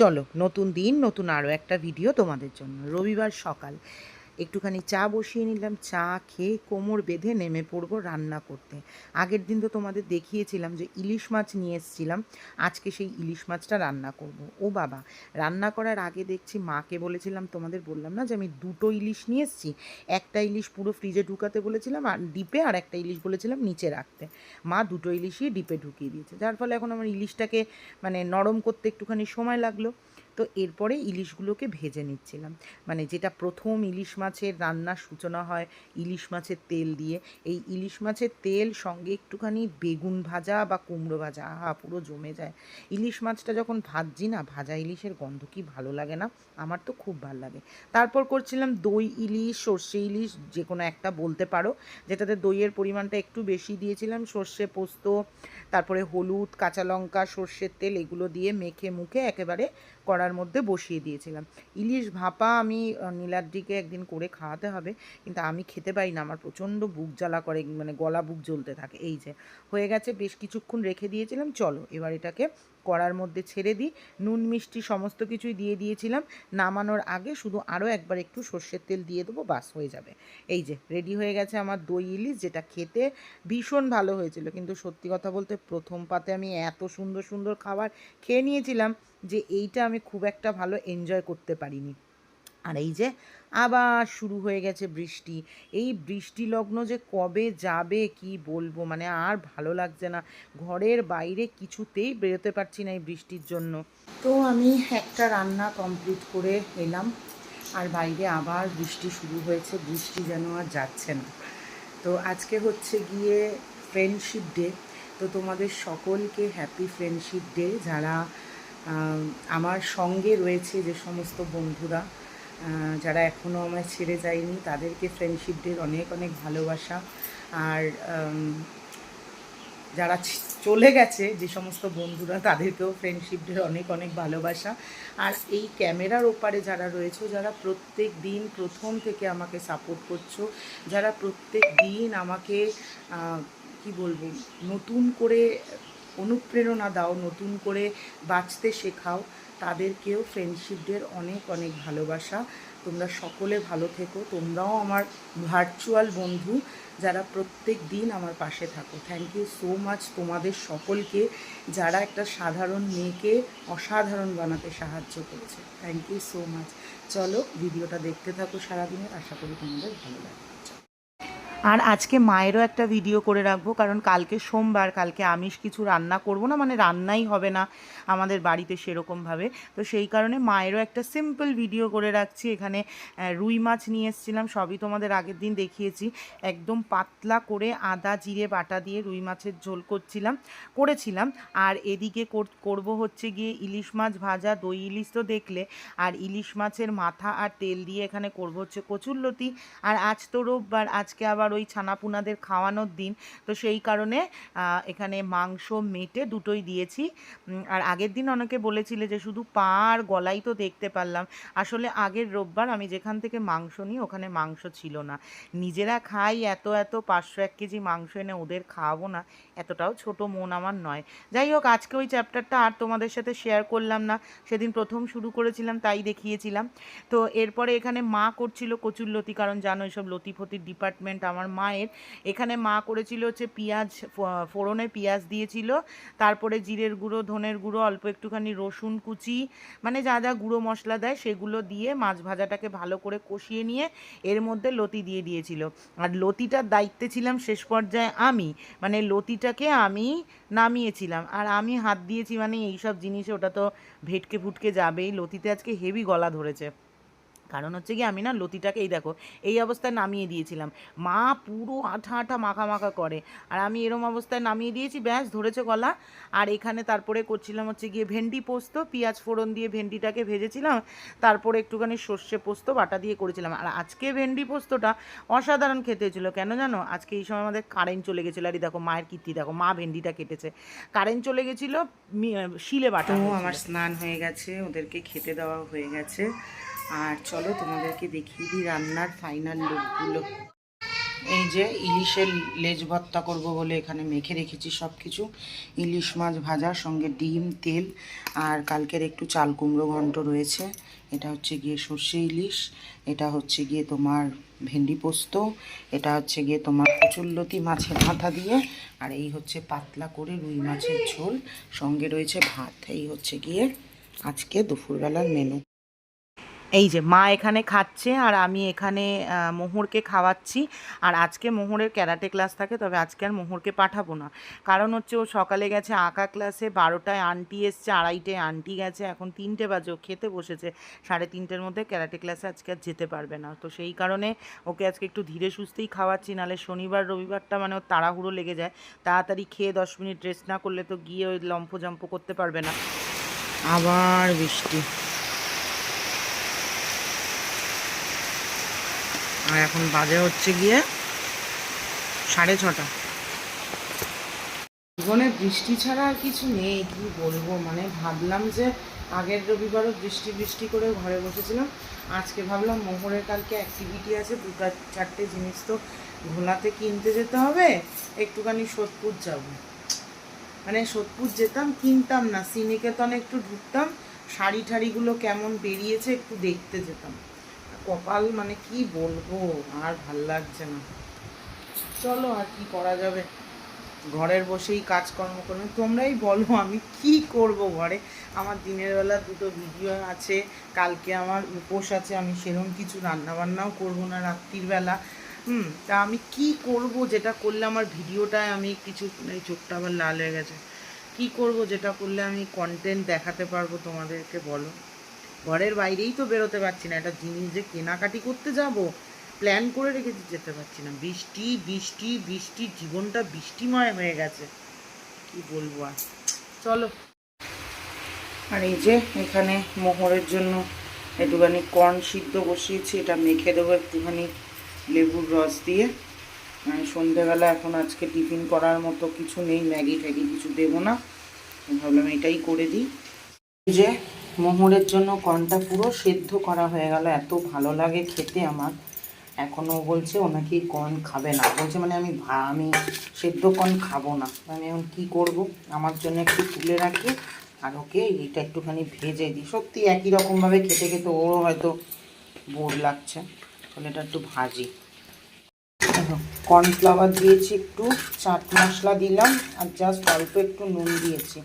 চলো নতুন দিন নতুন আরও একটা ভিডিও তোমাদের জন্য। রবিবার সকাল। একটুখানি চা বসিয়ে নিলাম, চা খেয়ে কোমর বেঁধে নেমে পড়ব রান্না করতে। আগের দিন তো তোমাদের দেখিয়েছিলাম যে ইলিশ মাছ নিয়ে এসেছিলাম, আজকে সেই ইলিশ মাছটা রান্না করব। ও বাবা, রান্না করার আগে দেখছি মাকে বলেছিলাম, তোমাদের বললাম না যে আমি দুটো ইলিশ নিয়ে এসেছি, একটা ইলিশ পুরো ফ্রিজে ঢুকাতে বলেছিলাম আর ডিপে আর একটা ইলিশ বলেছিলাম নিচে রাখতে। মা দুটো ইলিশই ডিপে ঢুকিয়ে দিয়েছে, যার ফলে এখন আমার ইলিশটাকে মানে নরম করতে একটুখানি সময় লাগল। তো এরপরে ইলিশগুলোকে ভেজে নিচ্ছিলাম। মানে যেটা প্রথম ইলিশ মাছের রান্নার সূচনা হয় ইলিশ মাছের তেল দিয়ে। এই ইলিশ মাছের তেল সঙ্গে একটুখানি বেগুন ভাজা বা কুমড়ো ভাজা, আহা, পুরো জমে যায়। ইলিশ মাছটা যখন ভাজছি না, ভাজা ইলিশের গন্ধ কি ভালো লাগে না? আমার তো খুব ভালো লাগে। তারপর করছিলাম দই ইলিশ, সর্ষে ইলিশ, যে কোনো একটা বলতে পারো। যেটাতে দইয়ের পরিমাণটা একটু বেশি দিয়েছিলাম, সর্ষে পোস্ত, তারপরে হলুদ, কাঁচা লঙ্কা, সর্ষের তেল, এগুলো দিয়ে মেখে মুখে একেবারে কড়ার মধ্যে বসিয়ে দিয়েছিলাম। ইলিশ ভাপা আমি নীলাদ্রিকে একদিন করে খাওয়াতে হবে, কিন্তু আমি খেতে পারি না। আমার প্রচণ্ড বুক জ্বালা করে মানে গলা বুক জ্বলতে থাকে। এই যে, হয়ে গেছে, বেশ কিছুক্ষণ রেখে দিয়েছিলাম। চলো, এবার এটাকে কড়ার মধ্যে ছেড়ে দিই। নুন, মিষ্টি সমস্ত কিছুই দিয়ে দিয়েছিলাম। নামানোর আগে শুধু আরও একবার একটু সর্ষের তেল দিয়ে দেবো, বাস, হয়ে যাবে। এই যে, রেডি হয়ে গেছে আমার দই ইলিশ, যেটা খেতে ভীষণ ভালো হয়েছিল। কিন্তু সত্যি কথা বলতে, প্রথম পাতে আমি এত সুন্দর সুন্দর খাবার খেয়ে নিয়েছিলাম যে এইটা আমি খুব একটা ভালো এনজয় করতে পারিনি। আর এই যে আবার শুরু হয়ে গেছে বৃষ্টি। এই বৃষ্টি লগ্ন যে কবে যাবে, কি বলব? মানে আর ভালো লাগছে না। ঘরের বাইরে কিছুতেই বেরোতে পারছি না এই বৃষ্টির জন্য। তো আমি একটা রান্না কমপ্লিট করে এলাম। আর বাইরে আবার বৃষ্টি শুরু হয়েছে। বৃষ্টি যেন আর যাচ্ছে না। তো আজকে হচ্ছে গিয়ে ফ্রেন্ডশিপ ডে তো তোমাদের সকলকে হ্যাপি ফ্রেন্ডশিপ ডে যারা আমার সঙ্গে রয়েছে যে সমস্ত বন্ধুরা যারা এখনও আমায় ছেড়ে যায়নি, তাদেরকে ফ্রেন্ডশিপ ডের অনেক অনেক ভালোবাসা। আর যারা চলে গেছে, যে সমস্ত বন্ধুরা, তাদেরকেও ফ্রেন্ডশিপ ডের অনেক অনেক ভালোবাসা। আর এই ক্যামেরার ওপারে যারা রয়েছে, যারা প্রত্যেক দিন প্রথম থেকে আমাকে সাপোর্ট করছ, যারা প্রত্যেক দিন আমাকে কি বলব, নতুন করে অনুপ্রেরণা দাও, নতুন করে বাঁচতে শেখাও। তাদেরকেও ফ্রেন্ডশিপদের অনেক অনেক ভালোবাসা। তোমরা সকলে ভালো থেকো। তোমরাও আমার ভার্চুয়াল বন্ধু যারা প্রত্যেক দিন আমার পাশে থাকো। থ্যাংক ইউ সো মাচ তোমাদের সকলকে যারা একটা সাধারণ মেয়েকে অসাধারণ বানাতে সাহায্য করেছে। থ্যাংক ইউ সো মাচ চলো ভিডিওটা দেখতে থাকো সারাদিনের। আশা করি তোমাদের ভালো লাগবে। আর আজকে মায়েরও একটা ভিডিও করে রাখব, কারণ কালকে সোমবার, কালকে আমিষ কিছু রান্না করব না মানে রান্নাই হবে না আমাদের বাড়িতে সেরকমভাবে। তো সেই কারণে মায়েরও একটা সিম্পল ভিডিও করে রাখছি। এখানে রুই মাছ নিয়ে এসেছিলাম, সবই তোমাদের আগের দিন দেখিয়েছি। একদম পাতলা করে আদা, জিরে, বাটা দিয়ে রুই মাছের ঝোল করছিলাম, করেছিলাম। আর এদিকে কর- করব হচ্ছে গিয়ে ইলিশ মাছ ভাজা, দই ইলিশ তো দেখলে। আর ইলিশ মাছের মাথা আর তেল দিয়ে এখানে করব হচ্ছে কচুরলতি। আর আজ তো রোববার, আজকে আবার ওই ছানাপুনাদের খাওয়ানোর দিন। তো সেই কারণে এখানে মাংস, মেটে দুটোই দিয়েছি। আর আগের দিন অনেকে বলেছিলে যে শুধু পা আর গলাই তো দেখতে পারলাম। আসলে আগের রোববার আমি যেখান থেকে মাংস নিই, ওখানে মাংস ছিল না। নিজেরা খাই, এত এত পাঁচশো এক কেজি মাংস এনে ওদের খাওয়াবো না, এতটাও ছোট মন আমার নয়। যাই হোক, আজকে ওই চ্যাপ্টারটা আর তোমাদের সাথে শেয়ার করলাম না। সেদিন প্রথম শুরু করেছিলাম, তাই দেখিয়েছিলাম। তো এরপরে এখানে মা করছিল কচুরলতি কারণ জানো এইসব লতি ফতির ডিপার্টমেন্ট আমার মায়ের। এখানে মা করেছিল হচ্ছে পেঁয়াজ ফোড়নে পেঁয়াজ দিয়েছিল, তারপরে জিরের গুঁড়ো, ধনের গুঁড়ো, অল্প একটুখানি রসুন কুচি মানে যা যা গুঁড়ো মশলা দেয় সেগুলো দিয়ে মাছ ভাজাটাকে ভালো করে কষিয়ে নিয়ে এর মধ্যে লতি দিয়ে দিয়েছিল। আর লতিটার দায়িত্বে ছিলাম শেষ পর্যায়ে আমি মানে লতিটাকে আমি নামিয়েছিলাম। আর আমি হাত দিয়েছি মানে এইসব জিনিসে, ওটা তো ভেটকে ফুটকে যাবেই। লতিতে আজকে হেভি গলা ধরেছে। কারণ হচ্ছে কি আমি না লতিটাকে এই দেখো এই অবস্থায় নামিয়ে দিয়েছিলাম। মা পুরো আঠা আঠা মাখা মাখা করে। আর আমি এরম অবস্থায় নামিয়ে দিয়েছি ব্যাস ধরেছে গলা। আর এখানে তারপরে করছিলাম হচ্ছে গিয়ে ভেন্ডি পোস্ত পেঁয়াজ ফোড়ন দিয়ে ভেন্ডিটাকে ভেজেছিলাম। তারপরে একটুখানি সর্ষে পোস্ত বাটা দিয়ে করেছিলাম। আর আজকে ভেন্ডি পোস্তটা অসাধারণ খেতে ছিল কেন জানো? আজকে এই সময় আমাদের কারেন্ট চলে গেছিল। আর দেখো মায়ের কীর্তি দেখো মা ভেন্ডিটা কেটেছে। কারেন্ট চলে গেছিল শিলে বাটা আমার স্নান হয়ে গেছে ওদেরকে খেতে দেওয়া হয়ে গেছে। আর চলো তোমাদেরকে দেখিয়ে দিই রান্নার ফাইনাল লুকগুলো এই যে ইলিশের লেজ ভর্তা করব বলে এখানে মেখে রেখেছি সব কিছু ইলিশ মাছ ভাজা সঙ্গে ডিম, তেল আর কালকের একটু চাল কুমড়ো ঘন্ট রয়েছে। এটা হচ্ছে গিয়ে সর্ষে ইলিশ, এটা হচ্ছে গিয়ে তোমার ভেন্ডি পোস্ত, এটা হচ্ছে গিয়ে তোমার কচুল্লতি মাছের মাথা দিয়ে, আর এই হচ্ছে পাতলা করে রুই মাছের ঝোল। সঙ্গে রয়েছে ভাত, এই হচ্ছে গিয়ে আজকে দুপুরবেলার মেনু এই যে মা এখানে খাচ্ছে আর আমি এখানে মোহরকে খাওয়াচ্ছি। আর আজকে মোহরের ক্যারাটে ক্লাস থাকে, তবে আজকে আর মোহরকে পাঠাবো না। কারণ হচ্ছে ও সকালে গেছে আঁকা ক্লাসে, বারোটায় আন্টি এসছে, আড়াইটায় আন্টি গেছে, এখন তিনটে বাজে, ও খেতে বসেছে। সাড়ে তিনটের মধ্যে ক্যারাটে ক্লাসে আজকে আর যেতে পারবে না। তো সেই কারণে ওকে আজকে একটু ধীরে সুস্থেই খাওয়াচ্ছি নাহলে শনিবার, রবিবারটা মানে ওর তাড়াহুড়ো লেগে যায়। তাড়াতাড়ি খেয়ে দশ মিনিট রেস্ট না করলে তো গিয়ে ওই লম্ফ জম্প করতে পারবে না। আবার বৃষ্টি। আর এখন বাজে হচ্ছে গিয়ে সাড়ে ছটা। জীবনে বৃষ্টি ছাড়া আর কিছু নেই, কি বলব? মানে ভাবলাম যে আগের রবিবারও বৃষ্টি বৃষ্টি করে ঘরে বসেছিলাম। আজকে ভাবলাম মোহরের কালকে অ্যাক্টিভিটি আছে দুটা চারটে জিনিস তো ঘোলাতে কিনতে যেতে হবে, একটুখানি সোদপুর যাব। মানে সোদপুর যেতাম, কিনতাম না সিনিকেতনে একটু ঢুকতাম, শাড়ি ঠাড়িগুলো কেমন বেরিয়েছে একটু দেখতে যেতাম। কপাল মানে কি বলব? আর ভালো লাগছে না। চলো আর কি করা যাবে? ঘরের বসেই কাজকর্ম করবে তোমরাই বলো আমি কি করব ঘরে? আমার দিনের বেলা দুটো ভিডিও আছে, কালকে আমার উপোস আছে, আমি সেরকম কিছু রান্নাবান্নাও করব না রাত্রির বেলা। হুম, তা আমি কি করব? যেটা করলে আমার ভিডিওটায় আমি কিছু, এই চোখটা আবার লাল হয়ে গেছে। কি করব? যেটা করলে আমি কন্টেন্ট দেখাতে পারব তোমাদেরকে, বলো। ঘরের বাইরেই তো বেরোতে পারছি না। একটা জিনিস যে কেনাকাটি করতে যাব প্ল্যান করে রেখেছি যেতে পারছি না। বৃষ্টি বৃষ্টি বৃষ্টি, জীবনটা বৃষ্টিময় হয়ে গেছে। কি বলব আর? চলো। আর এই যে এখানে মোহরের জন্য একটুখানি কর্ন সিদ্ধ বসিয়েছি, এটা মেখে দেবো একটুখানি লেবুর রস দিয়ে। সন্ধেবেলা এখন আজকে টিফিন করার মতো কিছু নেই, ম্যাগি ট্যাগি কিছু দেবো না। ভাবলাম এটাই করে দিই। যে মোহরের জন্য কর্নটা পুরো সেদ্ধ করা হয়ে গেল। এত ভালো লাগে খেতে আমার। এখনও বলছে ও নাকি কর্ন খাবে না। বলছে মানে আমি আমি সেদ্ধ কর্ন খাব না। আমি এখন কী করব? আমার জন্য একটু তুলে রাখি আর ওকে এইটা একটুখানি ভেজে দিই। সত্যি একই রকমভাবে খেতে খেতে ওরও হয়তো বোর লাগছে। তাহলে এটা একটু ভাজি। কর্নফ্লাওয়ার দিয়েছি একটু, চাট মশলা দিলাম আর জাস্ট অল্প একটু নুন দিয়েছি।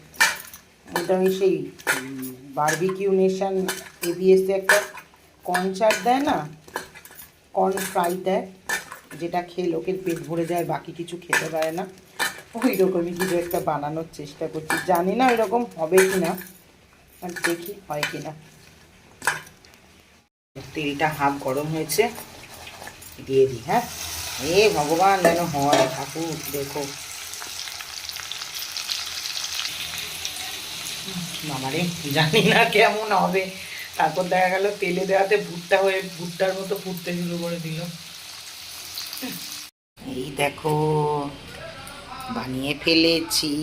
ওই সেই বারবিকিউ নেশন এবিএসে একটা চাট দেয় না? কর্ন ফ্রাই দেয়, যেটা খেয়ে লোকের পেট ভরে যায়, বাকি কিছু খেতে পারে না। ওই রকমই কিছু একটা বানানোর চেষ্টা করছি। জানি না এরকম হবে কি না আর দেখি হয় কি না তেলটা হাফ গরম হয়েছে, দিয়ে দিই হ্যাঁ? এ ভগবান যেন হয়, ঠাকুর, দেখো। বাবারে জানি না কেমন হবে। তারপর দেখা গেল, তেলে দেওয়াতে ভুট্টা হয়ে, ভুট্টার মতো ফুটতে শুরু করে দিল। এই দেখো, বানিয়ে ফেলেছি।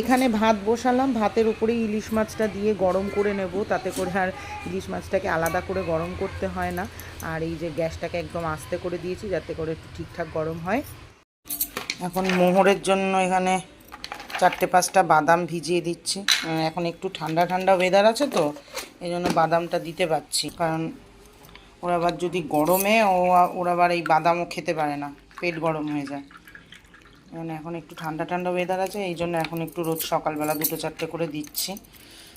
এখানে ভাত বসালাম। ভাতের উপরে ইলিশ মাছটা দিয়ে গরম করে নেব। তাতে করে আর ইলিশ মাছটাকে আলাদা করে গরম করতে হয় না। আর এই যে গ্যাসটাকে একদম আস্তে করে দিয়েছি যাতে করে একটু ঠিকঠাক গরম হয়। এখন মোহরের জন্য এখানে চারটে পাঁচটা বাদাম ভিজিয়ে দিচ্ছি। এখন একটু ঠান্ডা ঠান্ডা ওয়েদার আছে তো, এই জন্য বাদামটা দিতে পারছি। কারণ ওরা আবার যদি গরমে ও ওরা আবার এই বাদামও খেতে পারে না। পেট গরম হয়ে যায়। মানে এখন একটু ঠান্ডা ঠান্ডা ওয়েদার আছে, এই জন্য এখন একটু রোজ সকালবেলা দুটো চারটে করে দিচ্ছি।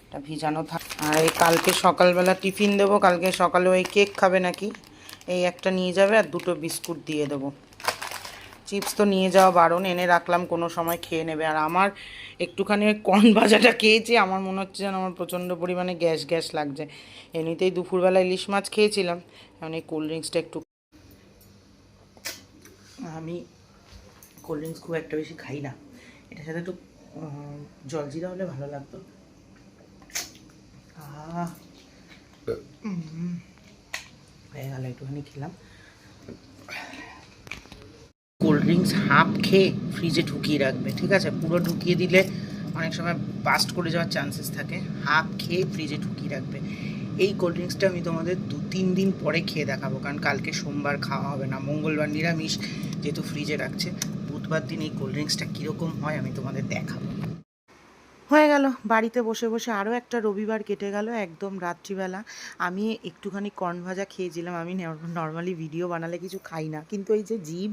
এটা ভিজানো থাক। আর এই কালকে সকালবেলা টিফিন দেবো, কালকে সকালে ওই কেক খাবে নাকি? এই একটা নিয়ে যাবে আর দুটো বিস্কুট দিয়ে দেবো। চিপস তো নিয়ে যাওয়া বারণ, এনে রাখলাম, কোনো সময় খেয়ে নেবে। আর আমার একটুখানি ওই কর্ন ভাজাটা খেয়েছি, আমার মনে হচ্ছে যেন আমার প্রচণ্ড পরিমাণে গ্যাস গ্যাস লাগছে। এমনিতেই দুপুরবেলা ইলিশ মাছ খেয়েছিলাম, এখন এই কোল্ড ড্রিঙ্কসটা একটু আমি কোল্ড ড্রিঙ্কস খুব একটা বেশি খাই না। এটার সাথে একটু জলজিরা হলে ভালো লাগতো। হয়ে গেল, একটুখানি খেলাম। কোল্ড ড্রিঙ্কস হাফ খেয়ে ফ্রিজে ঢুকিয়ে রাখবে, ঠিক আছে? পুরো ঢুকিয়ে দিলে অনেক সময় বাস্ট করে যাওয়ার চান্সেস থাকে। হাফ খেয়ে ফ্রিজে ঢুকিয়ে রাখবে। এই কোল্ড ড্রিঙ্কসটা আমি তোমাদের দু, তিন দিন পরে খেয়ে দেখাবো, কারণ কালকে সোমবার খাওয়া হবে না। মঙ্গলবার নিরামিষ, যেহেতু ফ্রিজে রাখছে। বুধবার দিন এই কোল্ড ড্রিঙ্কসটা কীরকম হয় আমি তোমাদের দেখাবো। হয়ে গেল। বাড়িতে বসে বসে আরও একটা রবিবার কেটে গেল একদম রাত্রিবেলা। আমি একটুখানি কর্ন ভাজা খেয়েছিলাম। আমি নর্মালি ভিডিও বানালে কিছু খাই না। কিন্তু এই যে জীব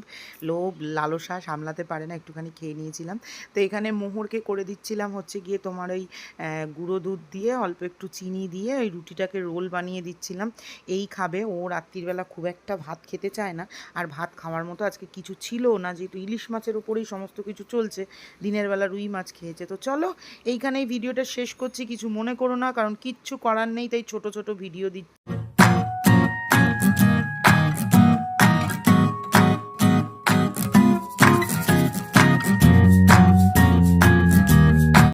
লোভ, লালসা সামলাতে পারে না, একটুখানি খেয়ে নিয়েছিলাম। তো এখানে মোহরকে করে দিচ্ছিলাম হচ্ছে গিয়ে তোমার ওই গুঁড়ো দুধ দিয়ে, অল্প একটু চিনি দিয়ে ওই রুটিটাকে রোল বানিয়ে দিচ্ছিলাম। এই খাবে। ও রাত্রিবেলা খুব একটা ভাত খেতে চায় না। আর ভাত খাওয়ার মতো আজকে কিছু ছিল না। যেহেতু ইলিশ মাছের ওপরেই সমস্ত কিছু চলছে, দিনের বেলা রুই মাছ খেয়েছে। তো চলো এইখানেই ভিডিওটা শেষ করছি, কিছু মনে করো না, কারণ কিচ্ছু করার নেই, তাই ছোট ছোট ভিডিও দিচ্ছি।